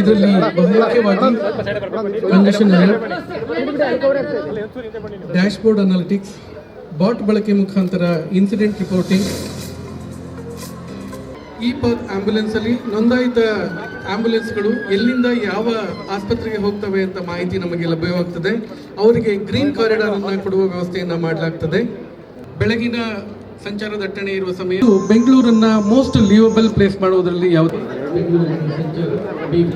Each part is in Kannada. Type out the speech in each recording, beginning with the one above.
ಇದರಲ್ಲಿ ಬಹುಮುಖ್ಯವಾಗಿ condition dashboard analytics, bot ಬಳಕೆ ಮುಖಾಂತರ ಇನ್ಸಿಡೆಂಟ್ ರಿಪೋರ್ಟಿಂಗ್ ಈ ಪದ್ ಆಂಬ್ಯುಲೆನ್ಸ್ ಅಲ್ಲಿ ನೋಂದಾಯಿತ ಆಂಬ್ಯುಲೆನ್ಸ್ಗಳು ಎಲ್ಲಿಂದ ಯಾವ ಆಸ್ಪತ್ರೆಗೆ ಹೋಗ್ತವೆ ಅಂತ ಮಾಹಿತಿ ನಮಗೆ ಲಭ್ಯವಾಗ್ತದೆ. ಅವರಿಗೆ ಗ್ರೀನ್ ಕಾರಿಡಾರ್ ಅನ್ನು ಕೊಡುವ ವ್ಯವಸ್ಥೆಯನ್ನು ಮಾಡಲಾಗ್ತದೆ. ಬೆಳಗಿನ ಸಂಚಾರ ದಟ್ಟಣೆ ಇರುವ ಸಮಯ ಬೆಂಗಳೂರನ್ನ ಮೋಸ್ಟ್ ಲಿವಬಲ್ ಪ್ಲೇಸ್ ಮಾಡುವುದರಲ್ಲಿ ಯಾವುದು? ಬೆಂಗಳೂರಿನ ಸಂಚಾರ ಬೇಗ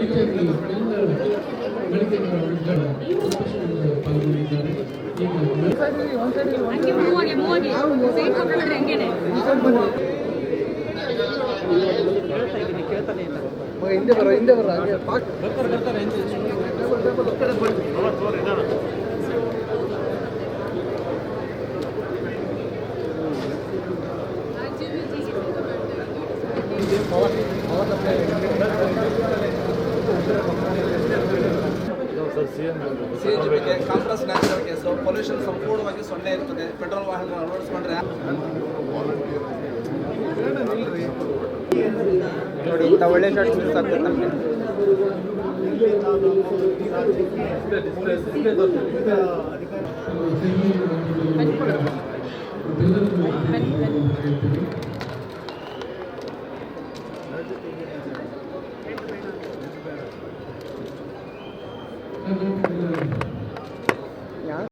ಹೆಚ್ಚಾಗಿ ಎಲ್ಲ ಬೆಳಗಿನ ಉಜ್ಜಳ ಪಾಲ್ಗೊಂಡಿದ್ದಾರೆ ಈಗ ಹಂಗೆ ಮೂವ್ ಆಗಿ ಮೂವ್ ಆಗಿ ಸೈಡ್ ಕೊಟ್ಬಿಡ್ರಿ ಹಂಗೇನೆ ಹಿಂದೆ ಬರೋ ಹಿಂದೆ ಬರೋ ಹಾಗೆ ನ್ಯಾಷನಲ್ ಕೇಸು. ಪೊಲ್ಯೂಷನ್ ಸಂಪೂರ್ಣವಾಗಿ ಸೊನ್ನೆ ಇರ್ತದೆ. ಪೆಟ್ರೋಲ್ ವಾಹನ ಅಳವಡಿಸ್ಕೊಂಡ್ರೆ ನೋಡಿ ಇಂಥ ಒಳ್ಳೆ ಶಾರ್ಟ್ ಮಿಸ್ ಆಗ್ತದೆ ನಮಗೆ Thank you.